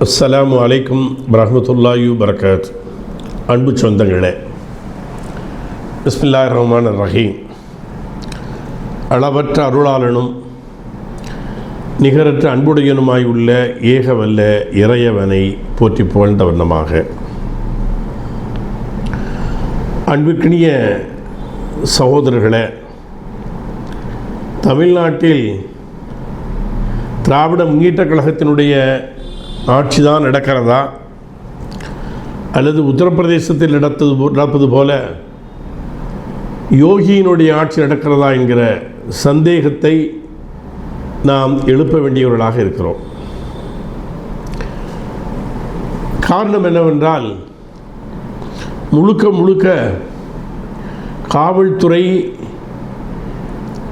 அஸ்லாம் அலைக்கும் வரமத்துல்லாயு பரகாத் அன்பு சொந்தங்களே பிஸ்மில்லா ரஹ்மான் ரஹீம். அளவற்ற அருளாளனும் நிகரற்ற அன்புடையனுமாய் உள்ள ஏகவல்ல இறையவனை போற்றி புகழ்ந்த வண்ணமாக. அன்புக்கினிய சகோதரர்களே தமிழ்நாட்டில் திராவிட முன்னேற்ற கழகத்தினுடைய ஆட்சி தான் நடக்கிறதா? அல்லது உத்தரப்பிரதேசத்தில் நடத்தது போ- நடப்பது போல யோகியினுடைய ஆட்சி நடக்கிறதா என்கிற சந்தேகத்தை நாம் எழுப்ப வேண்டியவர்களாக இருக்கிறோம். காரணம் என்னவென்றால் முழுக்க முழுக்க காவல்துறை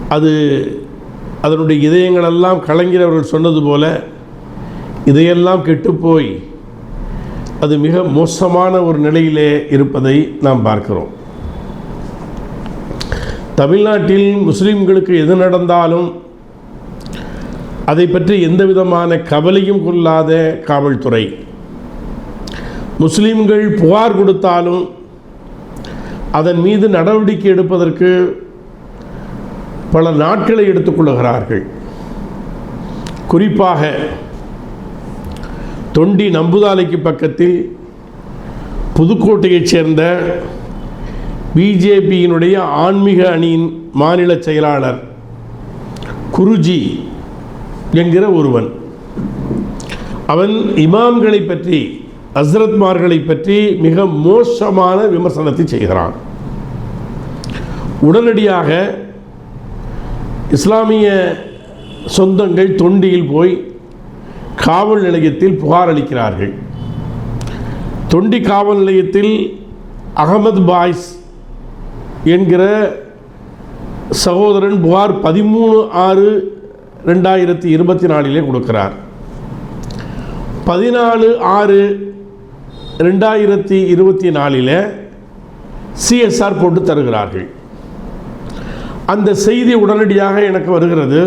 அது அதனுடைய இதயங்களெல்லாம் கலைஞரவர்கள் சொன்னது போல இதையெல்லாம் கெட்டுப்போய் அது மிக மோசமான ஒரு நிலையிலே இருப்பதை நாம் பார்க்கிறோம். தமிழ்நாட்டில் முஸ்லீம்களுக்கு எது நடந்தாலும் அதை பற்றி எந்த விதமான கவலையும் கொள்ளாத காவல்துறை. முஸ்லீம்கள் புகார் கொடுத்தாலும் அதன் மீது நடவடிக்கை எடுப்பதற்கு பல நாட்களை எடுத்துக்கொள்கிறார்கள். குறிப்பாக தொண்டி நம்புதாலைக்கு பக்கத்தில் புதுக்கோட்டையைச் சேர்ந்த பிஜேபியினுடைய ஆன்மீக அணியின் மாநில செயலாளர் குருஜி என்கிற ஒருவன். அவன் இமாம்களை பற்றி ஹஸ்ரத்மார்களை பற்றி மிக மோசமான விமர்சனத்தை செய்கிறான். உடனடியாக இஸ்லாமிய சொந்தங்கள் தொண்டியில் போய் காவல் நிலையத்தில் புகார் அளிக்கிறார்கள். தொண்டி காவல் நிலையத்தில் அகமது பாய்ஸ் என்கிற சகோதரன் புகார் பதிமூணு ஆறு ரெண்டாயிரத்தி இருபத்தி நாலிலே கொடுக்கிறார். பதினாலு ஆறு ரெண்டாயிரத்தி இருபத்தி நாலில் சிஎஸ்ஆர் போட்டு தருகிறார்கள். அந்த செய்தி உடனடியாக எனக்கு வருகிறது.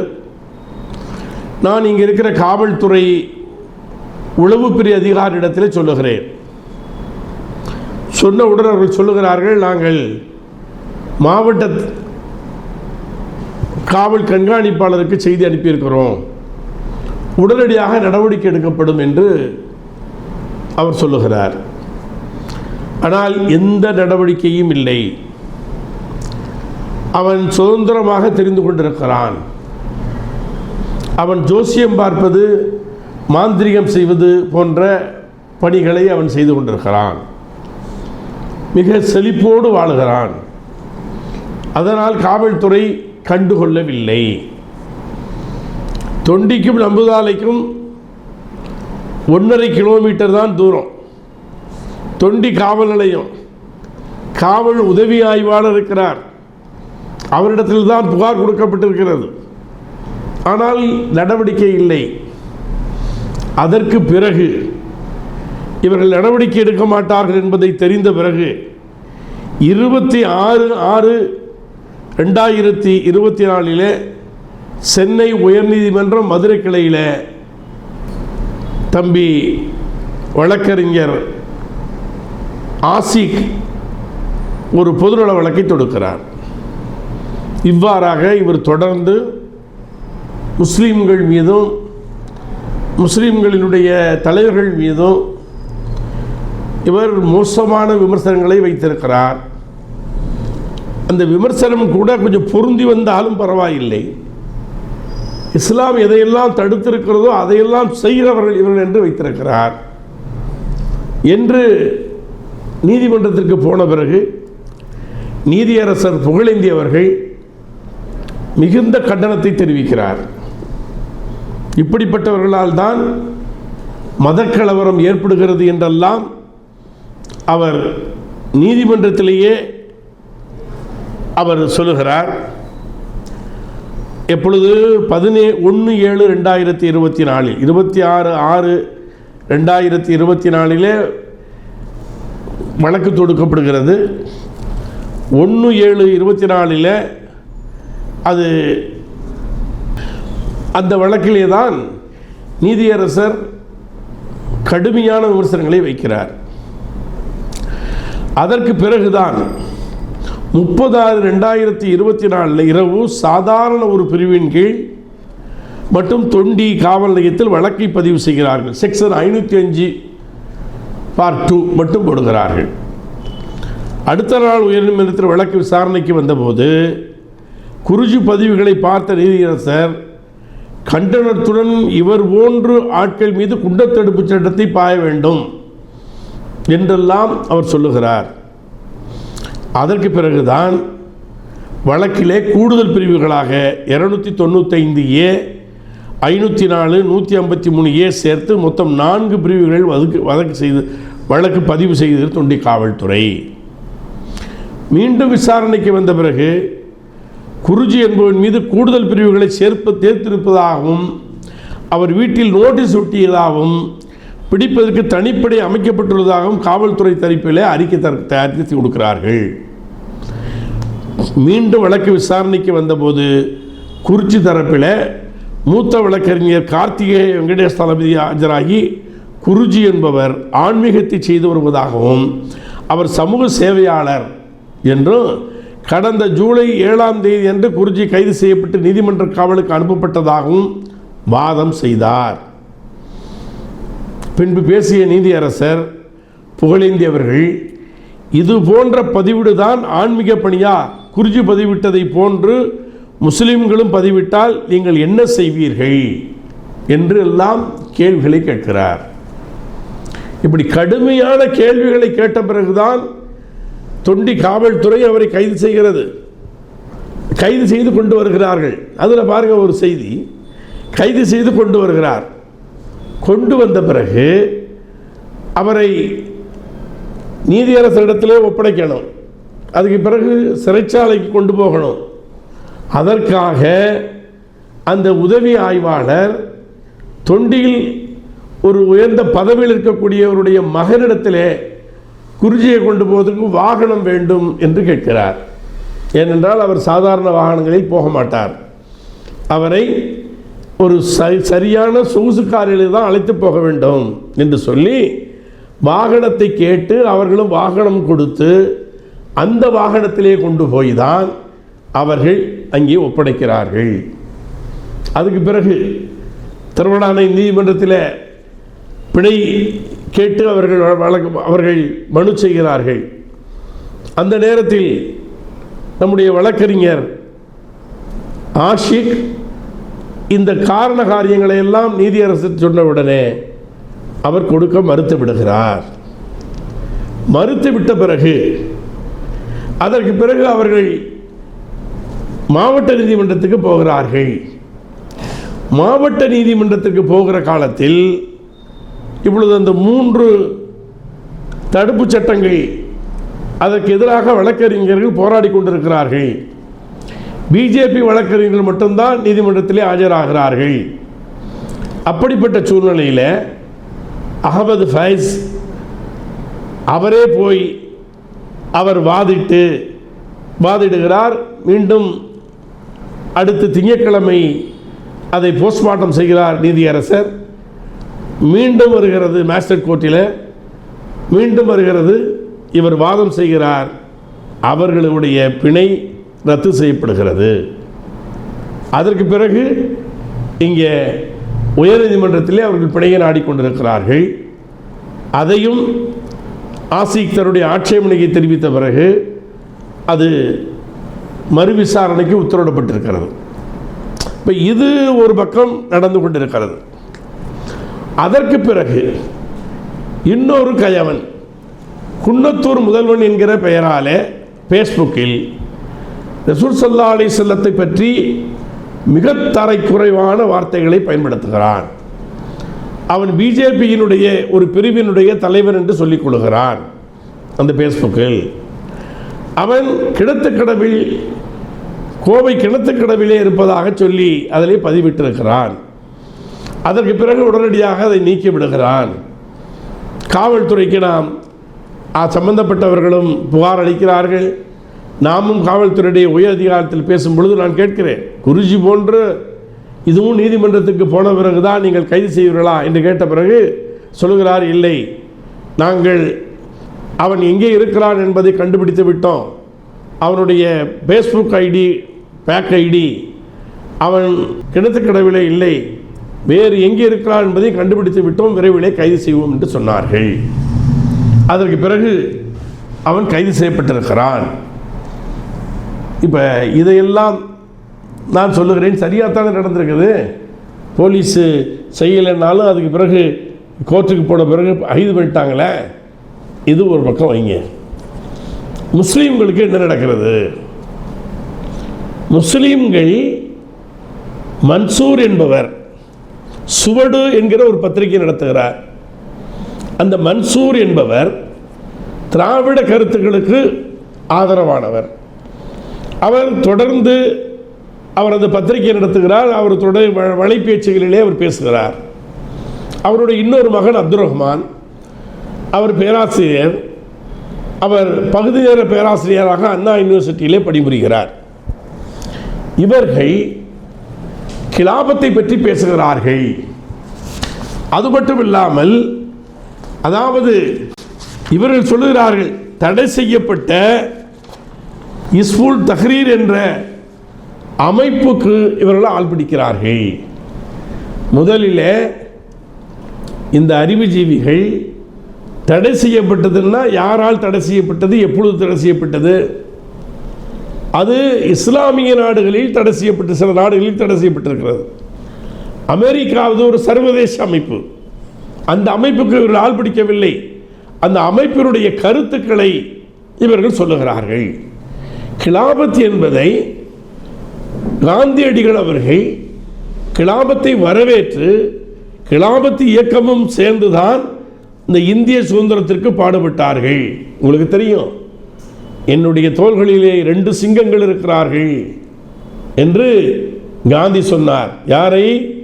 நான் இங்கே இருக்கிற காவல்துறை உளவு பிரி அதிகாரியிடத்தில் சொல்லுகிறேன். சொன்னவுடன் அவர்கள் சொல்லுகிறார்கள் நாங்கள் மாவட்ட காவல் கண்காணிப்பாளருக்கு செய்தி அனுப்பியிருக்கிறோம். உடனடியாக நடவடிக்கை எடுக்கப்படும் என்று அவர் சொல்லுகிறார். ஆனால் எந்த நடவடிக்கையும் இல்லை. அவன் சுதந்திரமாக தெரிந்து கொண்டிருக்கிறான். அவன் ஜோசியம் பார்ப்பது மாந்திரிகம் செய்வது போன்ற பணிகளை அவன் செய்து கொண்டிருக்கிறான். மிக செழிப்போடு வாழுகிறான். அதனால் காவல்துறை கண்டுகொள்ளவில்லை. தொண்டிக்கும் நம்புதாலைக்கும் ஒன்றரை கிலோமீட்டர் தான் தூரம். தொண்டி காவல் நிலையம். காவல் உதவி ஆய்வாளர் இருக்கிறார். அவரிடத்தில் தான் புகார் கொடுக்கப்பட்டிருக்கிறது. ஆனால் நடவடிக்கை இல்லை. அதற்கு பிறகு இவர்கள் நடவடிக்கை எடுக்க மாட்டார்கள் என்பதை தெரிந்த பிறகு இருபத்தி ஆறு ஆறு ரெண்டாயிரத்தி இருபத்தி நாலில் சென்னை உயர்நீதிமன்றம் மதுரை கிளையில் தம்பி வழக்கறிஞர் ஆசிக் ஒரு பொதுநல வழக்கை தொடுக்கிறார். இவ்வாறாக இவர் தொடர்ந்து முஸ்லீம்கள் மீதும் முஸ்லீம்களினுடைய தலைவர்கள் மீதும் இவர் மோசமான விமர்சனங்களை வைத்திருக்கிறார். அந்த விமர்சனம் கூட கொஞ்சம் பொருந்தி வந்தாலும் பரவாயில்லை. இஸ்லாம் எதையெல்லாம் தடுத்திருக்கிறதோ அதையெல்லாம் செய்கிறவர்கள் இவர்கள் என்று வைத்திருக்கிறார். என்று நீதிமன்றத்திற்கு போன பிறகு நீதியரசர் புகழேந்தி அவர்கள் மிகுந்த கண்டனத்தை தெரிவிக்கிறார். இப்படிப்பட்டவர்களால் தான் மதக்கலவரம் ஏற்படுகிறது என்றெல்லாம் அவர் நீதிமன்றத்திலேயே அவர் சொல்லுகிறார். எப்பொழுது பதினே ஒன்று ஏழு ரெண்டாயிரத்தி இருபத்தி நாலில் இருபத்தி ஆறு ஆறு ரெண்டாயிரத்தி இருபத்தி நாலிலே வழக்கு தொடுக்கப்படுகிறது. ஒன்று ஏழு இருபத்தி நாலில் அது அந்த வழக்கிலே தான் நீதியரசர் கடுமையான விமர்சனங்களை வைக்கிறார். அதற்கு பிறகுதான் முப்பதாறு ரெண்டாயிரத்தி இருபத்தி நாலில் இரவு சாதாரண ஒரு பிரிவின் கீழ் மற்றும் தொண்டி காவல் நிலையத்தில் வழக்கை பதிவு செய்கிறார்கள். செக்ஷன் ஐநூற்றி அஞ்சு பார்ட் டூ மட்டும் போடுகிறார்கள். அடுத்த நாள் உயர்நீதிமன்றத்தில் வழக்கு விசாரணைக்கு வந்தபோது குருஜி பதிவுகளை பார்த்த நீதியரசர் கண்டனத்துடன் இவர் போன்று ஆட்கள் மீது குண்டத்தடுப்பு சட்டத்தை பாய வேண்டும் என்றெல்லாம் அவர் சொல்லுகிறார். அதற்கு பிறகுதான் வழக்கிலே கூடுதல் பிரிவுகளாக இரநூத்தி தொண்ணூத்தைந்து ஏ ஐநூற்றி நாலு நூற்றி ஐம்பத்தி மூணு ஏ சேர்த்து மொத்தம் நான்கு பிரிவுகள் வழக்கு வழக்கு செய்து வழக்கு பதிவு செய்தது தொண்டி காவல்துறை. மீண்டும் விசாரணைக்கு வந்த பிறகு குருஜி என்பவன் மீது கூடுதல் பிரிவுகளை சேர்ப்பு தேர்த்திருப்பதாகவும் அவர் வீட்டில் நோட்டீஸ் ஒட்டியதாகவும் பிடிப்பதற்கு தனிப்படை அமைக்கப்பட்டுள்ளதாகவும் காவல்துறை தரப்பிலே அறிக்கை தர தயாரித்து கொடுக்கிறார்கள். மீண்டும் வழக்கு விசாரணைக்கு வந்தபோது குறிச்சி தரப்பில் மூத்த வழக்கறிஞர் கார்த்திகேய வெங்கடேஷ் தளபதி ஆஜராகி குருஜி என்பவர் ஆன்மீகத்தை செய்து வருவதாகவும் அவர் சமூக சேவையாளர் என்றும் கடந்த ஜூலை ஏழாம் தேதி அன்று குருஜி கைது செய்யப்பட்டு நீதிமன்ற காவலுக்கு அனுப்பப்பட்டதாகவும் வாதம் செய்தார். பின்பு பேசிய நீதியரசர் புகழேந்தி அவர்கள் இது போன்ற பதிவிடுதான் ஆன்மீக பணியா? குருஜி பதிவிட்டதை போன்று முஸ்லிம்களும் பதிவிட்டால் நீங்கள் என்ன செய்வீர்கள்? என்று எல்லாம் கேள்விகளை கேட்கிறார். இப்படி கடுமையான கேள்விகளை கேட்ட பிறகுதான் தொண்டி காவல்துறை அவரை கைது செய்கிறது. கைது செய்து கொண்டு வருகிறார்கள். அதில் பாருங்க ஒரு செய்தி. கைது செய்து கொண்டு வருகிறார். கொண்டு வந்த பிறகு அவரை நீதியரசரிடத்திலே ஒப்படைக்கணும். அதுக்கு பிறகு சிறைச்சாலைக்கு கொண்டு போகணும். அதற்காக அந்த உதவி ஆய்வாளர் தொண்டியில் ஒரு உயர்ந்த பதவியில் இருக்கக்கூடியவருடைய மகனிடத்திலே குருஜியை கொண்டு போவதற்கு வாகனம் வேண்டும் என்று கேட்கிறார். ஏனென்றால் அவர் சாதாரண வாகனங்களில் போக மாட்டார். அவரை ஒரு ச- சரியான சொகுசு காரில் தான் அழைத்து போக வேண்டும் என்று சொல்லி வாகனத்தை கேட்டு அவர்களும் வாகனம் கொடுத்து அந்த வாகனத்திலே கொண்டு போய் தான் அவர்கள் அங்கே ஒப்படைக்கிறார்கள். அதுக்கு பிறகு திருவண்ணாமலை நீதிமன்றத்தில் பிணை கேட்டு அவர்கள் வழக்கு அவர்கள் மனு செய்கிறார்கள். அந்த நேரத்தில் நம்முடைய வழக்கறிஞர் ஆஷிக் இந்த காரண காரியங்களை எல்லாம் நீதியரசு சொன்னவுடனே அவர் கொடுக்க மறுத்து விடுகிறார். மறுத்து விட்ட பிறகு அதற்கு பிறகு அவர்கள் மாவட்ட நீதிமன்றத்துக்கு போகிறார்கள். மாவட்ட நீதிமன்றத்துக்கு போகிற காலத்தில் இப்பொழுது அந்த மூன்று தடுப்புச் சட்டங்கள் அதற்கு எதிராக வழக்கறிஞர்கள் போராடி கொண்டிருக்கிறார்கள். பிஜேபி வழக்கறிஞர்கள் மட்டும்தான் நீதிமன்றத்திலே ஆஜராகிறார்கள். அப்படிப்பட்ட சூழ்நிலையில் அகமது ஃபைஸ் அவரே போய் அவர் வாதிட்டு வாதிடுகிறார். மீண்டும் அடுத்து திங்கட்கிழமை அதை போஸ்ட்மார்ட்டம் செய்கிறார் நீதியரசர். மீண்டும் வருகிறது மேஸ்டர் கோர்ட்டில். மீண்டும் வருகிறது. இவர் வாதம் செய்கிறார். அவர்களுடைய பிணை ரத்து செய்யப்படுகிறது. அதற்கு பிறகு இங்கே உயர்நீதிமன்றத்திலே அவர்கள் பிணையை நாடிக்கொண்டிருக்கிறார்கள் அதையும் ஆசிக் தன்னுடைய ஆட்சேபனையை தெரிவித்த பிறகு அது மறு விசாரணைக்கு உத்தரவிடப்பட்டிருக்கிறது. இப்போ இது ஒரு பக்கம் நடந்து கொண்டிருக்கிறது. அதற்கு பிறகு இன்னொரு கயவன் குன்னத்தூர் முதல்வன் என்கிற பெயராலே ஃபேஸ்புக்கில் ரசூல் சல்லா அலி செல்லத்தை பற்றி மிக தரைக்குறைவான வார்த்தைகளை பயன்படுத்துகிறான். அவன் பிஜேபியினுடைய ஒரு பிரிவினுடைய தலைவர் என்று சொல்லிக் கொள்கிறான் அந்த ஃபேஸ்புக்கில் அவன் கிணத்துக்கடவில் கோவை கிணத்துக்கடவிலே இருப்பதாக சொல்லி அதிலே பதிவிட்டிருக்கிறான். அதற்கு பிறகு உடனடியாக அதை நீக்கி விடுகிறான். காவல்துறைக்கு நாம் சம்பந்தப்பட்டவர்களும் புகார் அளிக்கிறார்கள். நாமும் காவல்துறையுடைய உயர் அதிகாரத்தில் பேசும் பொழுது நான் கேட்கிறேன் குருஜி போன்று இதுவும் நீதிமன்றத்துக்கு போன பிறகுதான் நீங்கள் கைது செய்வீர்களா? என்று கேட்ட பிறகு சொல்லுகிறார் இல்லை. நாங்கள் அவன் எங்கே இருக்கிறான் என்பதை கண்டுபிடித்து விட்டோம். அவனுடைய ஃபேஸ்புக் ஐடி பேக் ஐடி அவன் கிணத்துக்கடவிலே இல்லை. வேறு எங்கே இருக்கிறார் என்பதை கண்டுபிடித்து விட்டோம் விரைவிலே கைது செய்வோம் என்று சொன்னார்கள். அதற்கு பிறகு அவன் கைது செய்யப்பட்டிருக்கிறான். இப்போ இதையெல்லாம் நான் சொல்லுகிறேன் சரியாக தானே நடந்திருக்குது? போலீஸு செய்யலைன்னாலும் அதுக்கு பிறகு கோர்ட்டுக்கு போன பிறகு கைது பண்ணிட்டாங்களே? இது ஒரு பக்கம் வைங்க. முஸ்லீம்களுக்கு என்ன நடக்கிறது? முஸ்லீம்கள் மன்சூர் என்பவர் சுவடு என்கிற ஒரு பத்திரிகை நடத்துகிறார். அந்த மன்சூர் என்பவர் திராவிட கருத்துக்களுக்கு ஆதரவானவர். அவர் தொடர்ந்து அவர் அந்த பத்திரிகை நடத்துகிறார் அவர் தொடர் வ- வலைப்பேச்சுகளிலே அவர் பேசுகிறார். அவருடைய இன்னொரு மகன் அப்துல் ரஹ்மான் அவர் பேராசிரியர். அவர் பகுதி நேர பேராசிரியராக அண்ணா யூனிவர்சிட்டியிலே பணிபுரிகிறார். இவர்கள் கிலாபத்தை பற்றி பேசுகிறார்கள். அது மட்டும் இல்லாமல் அதாவது இவர்கள் சொல்லுகிறார்கள் தடை செய்யப்பட்ட இஸ்புல் தஹ்ரீர் என்ற அமைப்புக்கு இவர்கள் ஆள் பிடிக்கிறார்கள். முதலில் இந்த அறிவுஜீவிகள் தடை செய்யப்பட்டதுன்னா யாரால் தடை செய்யப்பட்டது எப்பொழுது தடை செய்யப்பட்டது? அது இஸ்லாமிய நாடுகளில் தடை செய்யப்பட்டு சில நாடுகளில் தடை செய்யப்பட்டிருக்கிறது. அமெரிக்காவது ஒரு சர்வதேச அமைப்பு. அந்த அமைப்புக்கு இவர்கள் ஆள் பிடிக்கவில்லை. அந்த அமைப்பினுடைய கருத்துக்களை இவர்கள் சொல்லுகிறார்கள். கிலாபத் என்பதை காந்தியடிகள் அவர்கள் கிலாபத்தை வரவேற்று கிலாபத்து இயக்கமும் சேர்ந்துதான் இந்த இந்திய சுதந்திரத்திற்கு பாடுபட்டார்கள். உங்களுக்கு தெரியும். என்னுடைய தோள்களிலே ரெண்டு சிங்கங்கள் இருக்கிறார்கள் என்று காந்தி சொன்னார். யாரை?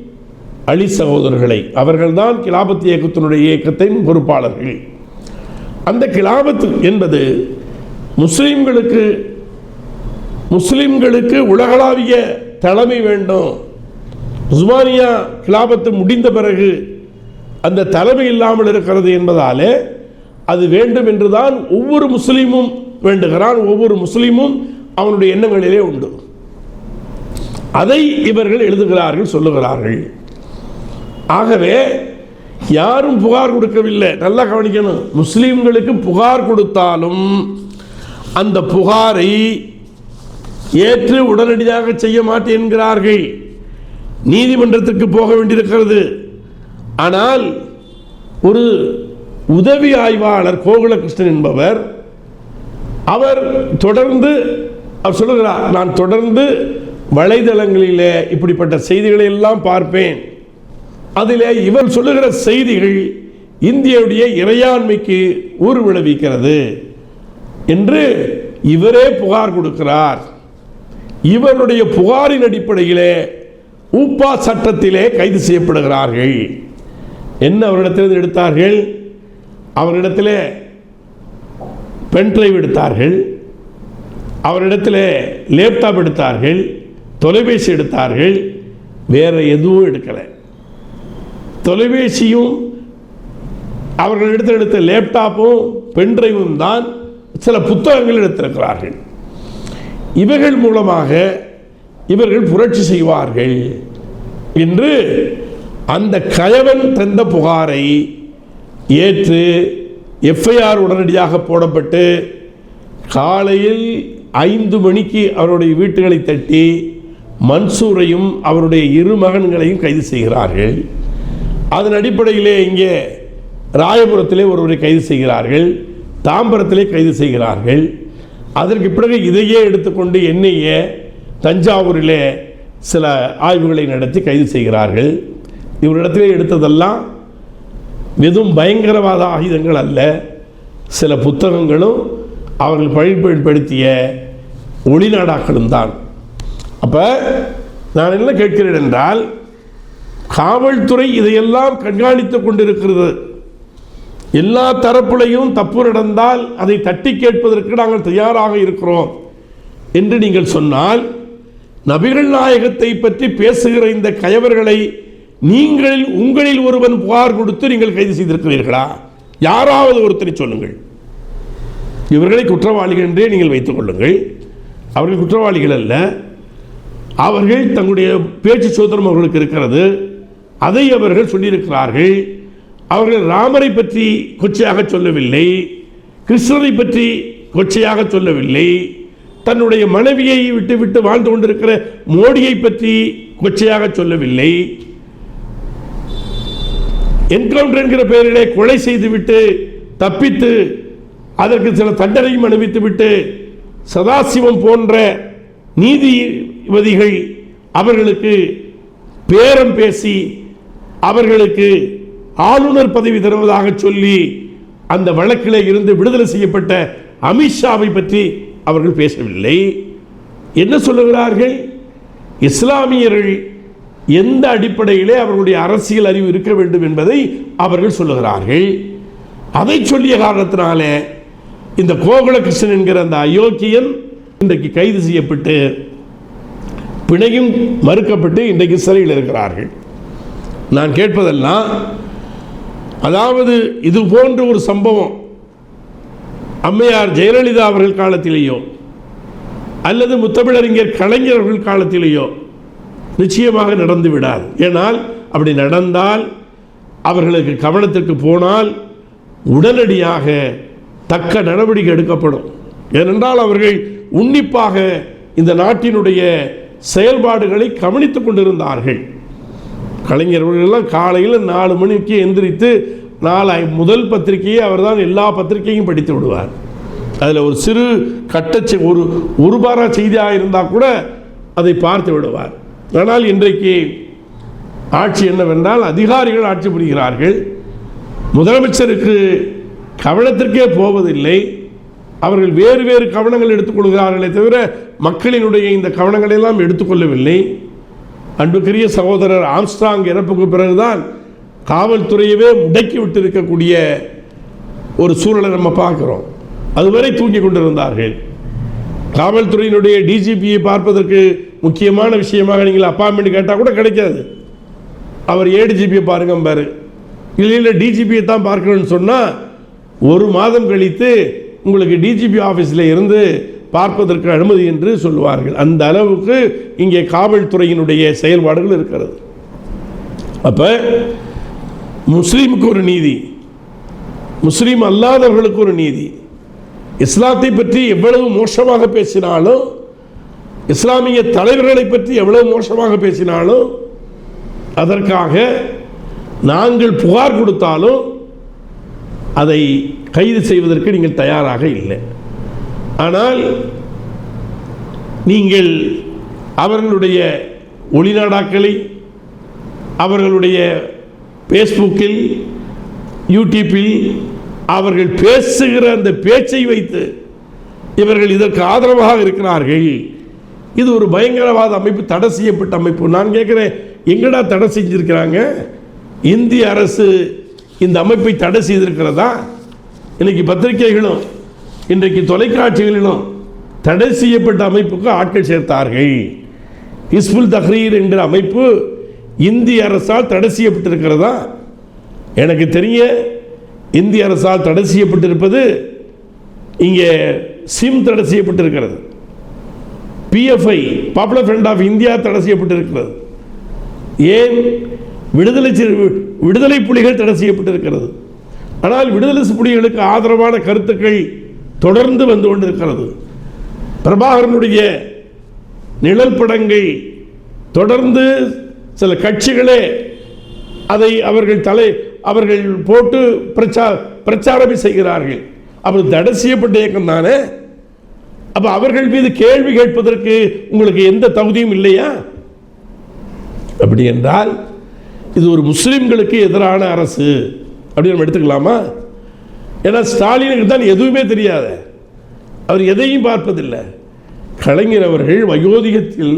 அலி சகோதரர்களை. அவர்கள்தான் கிலாபத் இயக்கத்தினுடைய இயக்கத்தின் பொறுப்பாளர்கள். அந்த கிலாபத்து என்பது முஸ்லீம்களுக்கு முஸ்லீம்களுக்கு உலகளாவிய தலைமை வேண்டும். உஸ்மானியா கிலாபத்து முடிந்த பிறகு அந்த தலைமை இல்லாமல் இருக்கிறது என்பதாலே அது வேண்டும் என்றுதான் ஒவ்வொரு முஸ்லீமும் வேண்டுகிறான். ஒவ்வொரு முஸ்லீமும் அவனுடைய எண்ணங்களிலே உண்டு. அதை இவர்கள் எழுதுகிறார்கள் சொல்லுகிறார்கள். ஆகவே யாரும் புகார் கொடுக்கவில்லை. நல்லா கவனிக்கணும். முஸ்லீம்களுக்கு புகார் கொடுத்தாலும் அந்த புகாரை ஏற்று உடனடியாக செய்ய மாட்டேன் என்கிறார்கள். நீதிமன்றத்திற்கு போக வேண்டியிருக்கிறது. ஆனால் ஒரு உதவி ஆய்வாளர் கோகுலகிருஷ்ணன் என்பவர் அவர் தொடர்ந்து அவர் சொல்லுகிறார் நான் தொடர்ந்து வலைதளங்களிலே இப்படிப்பட்ட செய்திகளை எல்லாம் பார்ப்பேன். அதிலே இவர் சொல்லுகிற செய்திகள் இந்தியாவுடைய இறையாண்மைக்கு ஊறு விளைவிக்கிறது என்று இவரே புகார் கொடுக்கிறார். இவருடைய புகாரின் அடிப்படையிலே ஊப்பா சட்டத்திலே கைது செய்யப்படுகிறார்கள். என்ன அவரிடத்திலிருந்து எடுத்தார்கள்? அவரிடத்திலே பென்ட்ரைவ் எடுத்தார்கள் அவரிடத்தில் லேப்டாப் எடுத்தார்கள் தொலைபேசி எடுத்தார்கள் வேறு எதுவும் எடுக்கலை. தொலைபேசியும் அவர்களிடத்தில் எடுத்த லேப்டாப்பும் பென்ட்ரைவும் தான் சில புத்தகங்கள் எடுத்திருக்கிறார்கள். இவைகள் மூலமாக இவர்கள் புரட்சி செய்வார்கள் என்று அந்த கயவன் தந்த புகாரை ஏற்று எஃப்ஐஆர் உடனடியாக போடப்பட்டு காலையில் ஐந்து மணிக்கு அவருடைய வீட்டுகளை தட்டி மன்சூரையும் அவருடைய இரு மகன்களையும் கைது செய்கிறார்கள். அதன் அடிப்படையிலே இங்கே ராயபுரத்திலே ஒருவரை கைது செய்கிறார்கள் தாம்பரத்திலே கைது செய்கிறார்கள். அதற்கு பிறகு இதையே எடுத்துக்கொண்டு என்னையே தஞ்சாவூரிலே சில ஆய்வுகளை நடத்தி கைது செய்கிறார்கள். இவரிடத்திலே எடுத்ததெல்லாம் எதுவும் பயங்கரவாத ஆயுதங்கள் அல்ல. சில புத்தகங்களும் அவர்கள் பழிப்பயன்படுத்திய ஒளிநாடாக்களும் தான். அப்போ நான் என்ன கேட்கிறேன் என்றால் காவல்துறை இதையெல்லாம் கண்காணித்து கொண்டிருக்கிறது. எல்லா தரப்புலையும் தப்பு நடந்தால் அதை தட்டி கேட்பதற்கு நாங்கள் தயாராக இருக்கிறோம் என்று நீங்கள் சொன்னால் நபிகள் நாயகத்தை பற்றி பேசுகிற இந்த கயவர்களை நீங்கள் உங்களில் ஒருவன் புகார் கொடுத்து நீங்கள் கைது செய்திருக்கிறீர்களா? யாராவது ஒருத்தரை சொல்லுங்கள். இவர்களை குற்றவாளிகள் என்றே நீங்கள் வைத்துக் கொள்ளுங்கள். அவர்கள் குற்றவாளிகள் அல்ல. அவர்கள் தங்களுடைய பேச்சு சுதந்திரம் அவர்களுக்கு இருக்கிறது. அதை அவர்கள் சொல்லியிருக்கிறார்கள். அவர்கள் ராமரை பற்றி கொச்சையாக சொல்லவில்லை. கிருஷ்ணரை பற்றி கொச்சையாக சொல்லவில்லை. தன்னுடைய மனைவியை விட்டு விட்டு வாழ்ந்து கொண்டிருக்கிற மோடியை பற்றி கொச்சையாக சொல்லவில்லை. என்கவுண்டர் என்கிற பெயரிலே கொலை செய்துவிட்டு தப்பித்து அதற்கு சில தண்டனையும் அனுபவித்துவிட்டு சதாசிவம் போன்ற நீதிபதிகள் அவர்களுக்கு பேரம் பேசி அவர்களுக்கு ஆளுநர் பதவி தருவதாக சொல்லி அந்த வழக்கில் இருந்து விடுதலை செய்யப்பட்ட அமித்ஷாவை பற்றி அவர்கள் பேசவில்லை. என்ன சொல்லுகிறார்கள்? இஸ்லாமியர்கள் எந்த அடிப்படையிலே அவர்களுடைய அரசியல் அறிவு இருக்க வேண்டும் என்பதை அவர்கள் சொல்லுகிறார்கள். அதை சொல்லிய காரணத்தினாலே இந்த கோகுலகிருஷ்ணன் என்கிற அந்த அயோக்கியன் இன்றைக்கு கைது செய்யப்பட்டு பிணையும் மறுக்கப்பட்டு இன்றைக்கு சிறையில் இருக்கிறார்கள். நான் கேட்பதெல்லாம் அதாவது இது போன்ற ஒரு சம்பவம் அம்மையார் ஜெயலலிதா அவர்கள் காலத்திலேயோ அல்லது முத்தமிழறிஞர் கலைஞர் அவர்கள் காலத்திலேயோ நிச்சயமாக நடந்து விடாது. ஏனால் அப்படி நடந்தால் அவர்களுக்கு கவனத்திற்கு போனால் உடனடியாக தக்க நடவடிக்கை எடுக்கப்படும். ஏனென்றால் அவர்கள் உன்னிப்பாக இந்த நாட்டினுடைய செயல்பாடுகளை கவனித்துக் கொண்டிருந்தார்கள். கலைஞர்களெல்லாம் காலையில் நாலு மணிக்கு எந்திரித்து நாளை முதல் பத்திரிகையை அவர்தான் எல்லா பத்திரிகையும் படித்து விடுவார். அதில் ஒரு சிறு கட்ட ஒரு ஒரு பாரா செய்தியாக இருந்தால் கூட அதை பார்த்து விடுவார். ஆனால் இன்றைக்கு ஆட்சி என்னவென்றால் அதிகாரிகள் ஆட்சி புரிகிறார்கள். முதலமைச்சருக்கு கவனத்திற்கே போவதில்லை. அவர்கள் வேறு வேறு கவனங்கள் எடுத்துக்கொள்கிறார்களே தவிர மக்களினுடைய இந்த கவனங்களை எல்லாம் எடுத்துக்கொள்ளவில்லை அன்புக்குரிய சகோதரர் ஆம்ஸ்ட்ராங் இறப்புக்கு பிறகுதான் காவல்துறையவே முடக்கி விட்டிருக்கக்கூடிய ஒரு சூழலை நம்ம பார்க்குறோம். அதுவரை தூங்கி கொண்டிருந்தார்கள். காவல்துறையினுடைய டிஜிபியை பார்ப்பதற்கு முக்கியமான விஷயமாக நீங்கள் அப்பாயின்மெண்ட் கேட்டால் கூட கிடைக்காது. அவர் ஏடிஜிபியை பாருங்க பாரு. இல்லை டிஜிபியை தான் பார்க்கணும்னு சொன்னால் ஒரு மாதம் கழித்து உங்களுக்கு டிஜிபி ஆஃபீஸில் இருந்து பார்ப்பதற்கு அனுமதி என்று சொல்லுவார்கள். அந்த அளவுக்கு இங்கே காவல்துறையினுடைய செயல்பாடுகள் இருக்கிறது. அப்போ முஸ்லீமுக்கு ஒரு நீதி முஸ்லீம் அல்லாதவர்களுக்கு ஒரு நீதி. இஸ்லாத்தை பற்றி எவ்வளவு மோசமாக பேசினாலும் இஸ்லாமிய தலைவர்களை பற்றி எவ்வளவு மோசமாக பேசினாலும் அதற்காக நாங்கள் புகார் கொடுத்தாலும் அதை கைது செய்வதற்கு நீங்கள் தயாராக இல்லை. ஆனால் நீங்கள் அவர்களுடைய ஒளிநாடாக்களை அவர்களுடைய ஃபேஸ்புக்கில் யூடியூப்பில் அவர்கள் பேசுகிற அந்த பேச்சை வைத்து இவர்கள் இதற்கு ஆதரவாக இருக்கிறார்கள். இது ஒரு பயங்கரவாத அமைப்பு தடை செய்யப்பட்ட அமைப்பு. நான் கேட்குறேன் எங்கடா தடை செஞ்சுருக்கிறாங்க? இந்திய அரசு இந்த அமைப்பை தடை செய்திருக்கிறதா? இன்னைக்கு பத்திரிகைகளும் இன்றைக்கு தொலைக்காட்சிகளிலும் தடை செய்யப்பட்ட அமைப்புக்கு ஆட்கள் சேர்த்தார்கள். இஸ்புல் தஹ்ரீர் என்கிற அமைப்பு இந்திய அரசால் தடை செய்யப்பட்டிருக்கிறதா? எனக்கு தெரிய இந்திய அரசால் தடை செய்யப்பட்டிருப்பது இங்கே சிம் தடை செய்யப்பட்டிருக்கிறது. PFI Popular Front of India தடை செய்யப்பட்டிருக்கிறது. ஏன்? விடுதலை சிறு- விடுதலை புலிகள் தடை செய்யப்பட்டிருக்கிறது. ஆனால் விடுதலை புலிகளுக்கு ஆதரவான கருத்துக்கள் தொடர்ந்து வந்து கொண்டிருக்கிறது. பிரபாகரனுடைய நிழல் படங்கள் தொடர்ந்து சில கட்சிகளே அதை அவர்கள் தலை அவர்கள் போட்டு பிரச்சா பிரச்சாரமே செய்கிறார்கள். அப்படி தடை செய்யப்பட்ட இயக்கம் தானே அப்போ அவர்கள் மீது கேள்வி கேட்பதற்கு உங்களுக்கு எந்த தகுதியும் இல்லையா? அப்படி என்றால் இது ஒரு முஸ்லிம்களுக்கு எதிரான அரசு. அப்படின்னு நம்ம எடுத்துக்கலாமா? ஏன்னா ஸ்டாலினுக்கு தான் எதுவுமே தெரியாத. அவர் எதையும் பார்ப்பதில்லை. கலைஞர் அவர்கள் வயோதிகத்தில்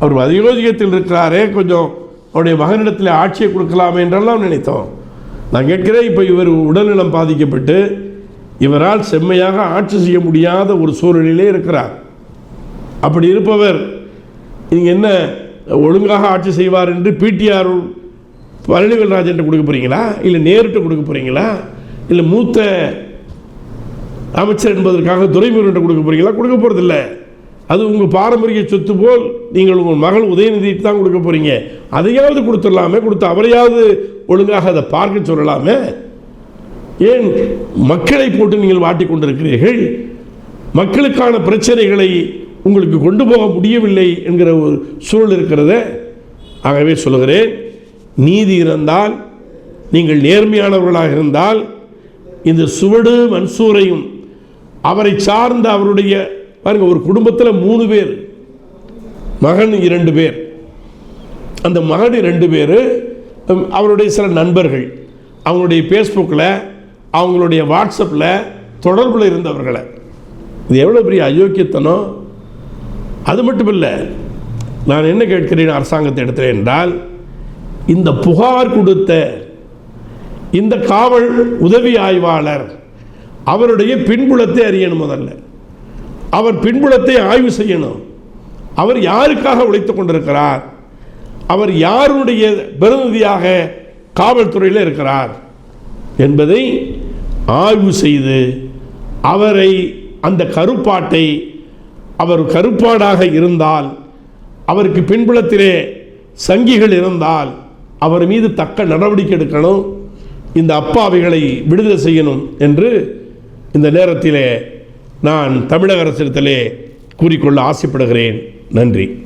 அவர் வயோதிகத்தில் இருக்கிறாரே கொஞ்சம் அவருடைய மகனிடத்தில் ஆட்சியை கொடுக்கலாமே என்றெல்லாம் நினைத்தோம். நான் கேட்கிறேன் இப்போ இவர் உடல்நலம் பாதிக்கப்பட்டு இவரால் செம்மையாக ஆட்சி செய்ய முடியாத ஒரு சூழலிலே இருக்கிறார். அப்படி இருப்பவர் நீங்கள் என்ன ஒழுங்காக ஆட்சி செய்வார் என்று பிடிஆர் பழனிவேல்ராஜன் கொடுக்க போகிறீங்களா இல்லை நேருட்ட கொடுக்க போகிறீங்களா இல்லை மூத்த அமைச்சர் என்பதற்காக துரைமுருகன் கொடுக்க போகிறீங்களா கொடுக்க போகிறதில்ல அது உங்கள் பாரம்பரிய சொத்து போல் நீங்கள் உங்கள் மகள் உதயநிதிக்கு தான் கொடுக்க போகிறீங்க அதையாவது கொடுத்துடலாமே கொடுத்து அவரையாவது ஒழுங்காக அதை பார்க்க சொல்லலாமே? ஏன் மக்களை போட்டு நீங்கள் வாட்டி கொண்டிருக்கிறீர்கள்? மக்களுக்கான பிரச்சனைகளை உங்களுக்கு கொண்டு போக முடியவில்லை என்கிற ஒரு சூழல் இருக்கிறத. ஆகவே சொல்கிறேன் நீதி இருந்தால் நீங்கள் நேர்மையானவர்களாக இருந்தால் இந்த சுவடு மன்சூரையும் அவரை சார்ந்த அவருடைய பாருங்க ஒரு குடும்பத்தில் மூணு பேர் மகன் இரண்டு பேர். அந்த மகன் ரெண்டு பேர் அவருடைய சில நண்பர்கள் அவங்களுடைய ஃபேஸ்புக்கில் அவங்களுடைய வாட்ஸ்அப்பில் தொடர்பில் இருந்தவர்களை. இது எவ்வளோ பெரிய அயோக்கியத்தனம்? அது மட்டும் இல்லை நான் என்ன கேட்கிறேன் அரசாங்கத்தை எடுத்தேன் என்றால் இந்த புகார் கொடுத்த இந்த காவல் உதவி ஆய்வாளர் அவருடைய பின்புலத்தை அறியணும் முதல்ல. அவர் பின்புலத்தை ஆய்வு செய்யணும். அவர் யாருக்காக உழைத்து கொண்டிருக்கிறார்? அவர் யாருடைய பிரதிநிதியாக காவல்துறையில் இருக்கிறார்? என்பதை ஆய்வு செய்து அவரை அந்த கருப்பாட்டை அவர் கருப்பாடாக இருந்தால் அவருக்கு பின்புலத்திலே சங்கிகள் இருந்தால் அவர் மீது தக்க நடவடிக்கை எடுக்கணும் இந்த அப்பாவிகளை விடுதலை செய்யணும் என்று இந்த நேரத்திலே நான் தமிழக அரசிடத்திலே கூறிக்கொள்ள ஆசைப்படுகிறேன். நன்றி.